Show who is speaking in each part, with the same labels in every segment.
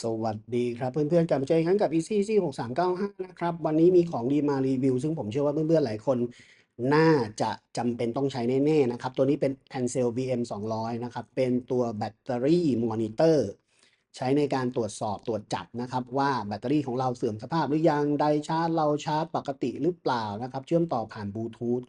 Speaker 1: สวัสดีครับเพื่อนๆกลับมาเจอกันอีกครั้งกับ Easy Easy 6395 นะครับ วันนี้มีของดีมารีวิว ซึ่งผมเชื่อว่าเพื่อนๆหลายคนน่าจะจำเป็นต้องใช้แน่ๆนะครับ ตัวนี้เป็น Ansel BM 200 นะครับ เป็นตัวแบตเตอรี่มอนิเตอร์ใช้ในการตรวจสอบตรวจจับนะครับ ว่าแบตเตอรี่ของเราเสื่อมสภาพหรือยังไดชาร์จเราชาร์จปกติหรือเปล่านะครับ เชื่อมต่อผ่านบลูทูธ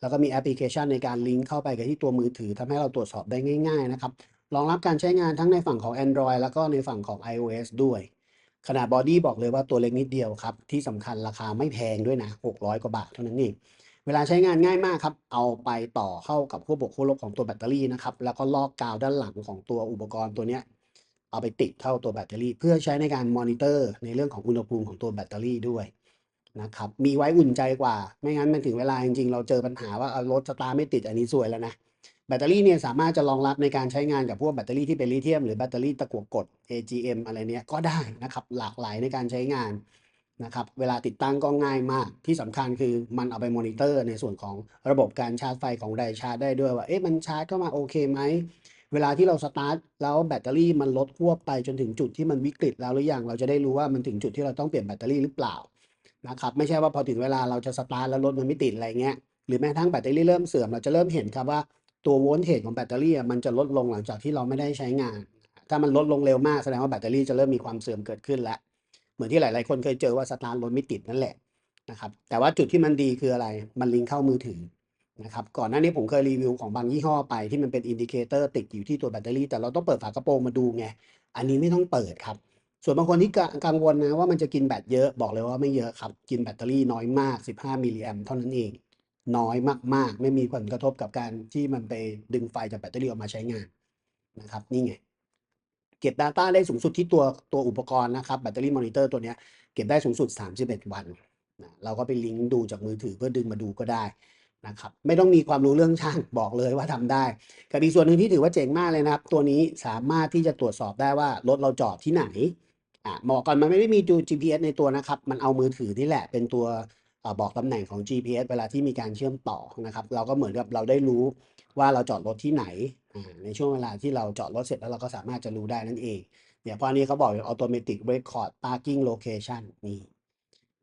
Speaker 1: แล้วก็มีแอปพลิเคชันในการลิงก์เข้าไปกับที่ตัวมือถือทำให้เราตรวจสอบได้ง่าย ๆ นะครับ รองรับการใช้งานทั้งในฝั่งของ Android แล้วก็ในฝั่งของ iOS ด้วย ขนาดบอดี้บอกเลยว่าตัวเล็กนิดเดียวครับ ที่สำคัญราคาไม่แพงด้วยนะ 600 กว่าบาทเท่านั้นเองเวลาใช้งานง่ายมากครับ เอาไปต่อเข้ากับขั้วบวกขั้วลบของตัวแบตเตอรี่นะครับ แล้วก็ลอกกาวด้านหลังของตัวอุปกรณ์ตัวเนี้ยเอาไปติดเข้าตัวแบตเตอรี่ เพื่อใช้ในการมอนิเตอร์ในเรื่องของอุณหภูมิของตัวแบตเตอรี่ด้วย นะครับมีไว้อุ่นใจกว่า ไม่งั้นมันถึงเวลาจริงๆ เราเจอปัญหาว่ารถสตาร์ทไม่ติดอันนี้ซวยแล้วนะ แบตเตอรี่เนี่ยสามารถจะรองรับในการใช้งานกับพวกแบตเตอรี่ที่เป็นลิเธียมหรือแบตเตอรี่ตะกั่วกด AGM อะไรเนี้ยก็ได้นะครับหลากหลายในการใช้งานนะครับเวลาติดตั้งก็ง่ายมาก ที่สำคัญคือมันเอาไปมอนิเตอร์ในส่วนของระบบการชาร์จไฟของไดชาร์จได้ด้วยว่าเอ๊ะมันชาร์จเข้ามาโอเคไหมเวลาที่เราสตาร์ทแล้วแบตเตอรี่มันลดควบไปจนถึงจุดที่มันวิกฤตแล้วหรือยังเราจะได้รู้ว่ามันถึงจุดที่เราต้องเปลี่ยนแบตเตอรี่หรือเปล่า นะครับไม่ใช่ว่าพอถึงเวลาเราจะสตาร์ทแล้วรถมันไม่ติดอะไรเงี้ยหรือแม้กระทั่งแบตเตอรี่เริ่มเสื่อมเราจะเริ่มเห็นครับว่าตัวโวลต์เทจของแบตเตอรี่มันจะลดลงหลังจากที่เราไม่ได้ใช้งาน ถ้ามันลดลงเร็วมากแสดงว่าแบตเตอรี่จะเริ่มมีความเสื่อมเกิดขึ้นแล้วเหมือนที่หลาย ๆ คนเคยเจอว่าสตาร์ทรถไม่ติดนั่นแหละนะครับแต่ว่าจุดที่มันดีคืออะไรมันลิงก์เข้ามือถือนะครับก่อนหน้านี้ผมเคยรีวิวของบางยี่ห้อไปที่มันเป็นอินดิเคเตอร์ติดอยู่ที่ตัวแบตเตอรี่แต่เราต้องเปิดฝากระโปรงมาดูไงอันนี้ไม่ต้องเปิดครับ ส่วนบางคนที่กังวลนะว่ามันจะกินแบตเยอะบอกเลยว่าไม่เยอะครับ กินแบตเตอรี่น้อยมาก 15 มิลลิแอมเท่านั้นเอง น้อยมาก ๆ ไม่มีผลกระทบกับการที่มันไปดึงไฟจากแบตเตอรี่ออกมาใช้งานนะครับ นี่ไง เก็บ Data ได้สูงสุดที่ตัวตัวอุปกรณ์นะครับแบตเตอรี่มอนิเตอร์ตัวนี้เก็บได้สูงสุด 31 วันนะเราก็ไปลิงก์ดูจากมือถือเพื่อดึงมาดูก็ได้นะครับไม่ต้องมีความรู้เรื่องช่างบอกเลยว่าทำได้กับอีกส่วนหนึ่งที่ถือว่าเจ๋งมากเลยนะครับ ตัวนี้สามารถที่จะตรวจสอบได้ว่ารถเราจอดที่ไหน อะบอกก่อนมันไม่ได้มีดู GPS ในตัวนะครับ มันเอามือถือนี่แหละ เป็นตัวอบอกตำแหน่งของ GPS เวลาที่มีการเชื่อมต่อนะครับ เราก็เหมือนกับเราได้รู้ว่าเราจอดรถที่ไหน ในช่วงเวลาที่เราจอดรถเสร็จแล้วเราก็สามารถจะรู้ได้นั่นเองเนี่ยพอนี้เขาบอก automatic record parking location นี่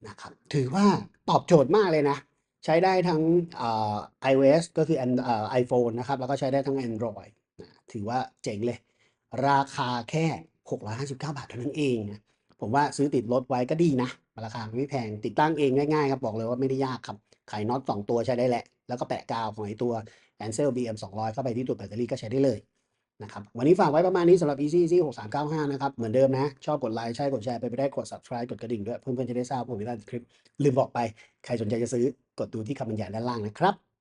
Speaker 1: นะครับ ถือว่าตอบโจทย์มากเลยนะ ใช้ได้ทั้งเอ่อ iOS ก็คือ and เอ่อ iPhone นะครับ แล้วก็ใช้ได้ทั้ง Android ถือว่าเจ๋งเลย ราคาแค่ 659 บาทเท่านั้นเองนะผมว่าซื้อติดรถไว้ก็ดีนะ ราคาไม่แพงติดตั้งเองง่ายๆครับ บอกเลยว่าไม่ได้ยากครับไขน็อต2ตัวใช้ได้แหละ แล้วก็แปะกาวของไอ้ตัว Ansel BM 200 เข้าไปที่ตัวแบตเตอรี่ก็ใช้ได้เลยนะครับวันนี้ฝากไว้ประมาณนี้สำหรับ Easy Easy 6395 นะครับ เหมือนเดิมนะ ชอบกดไลค์ใช่กดแชร์ไปไม่ได้กด subscribe กดกระดิ่งด้วย เพื่อนๆจะได้ทราบผมมีการคลิป ลืมบอกไป ใครสนใจจะซื้อกดดูที่คำบรรยายด้านล่างนะครับ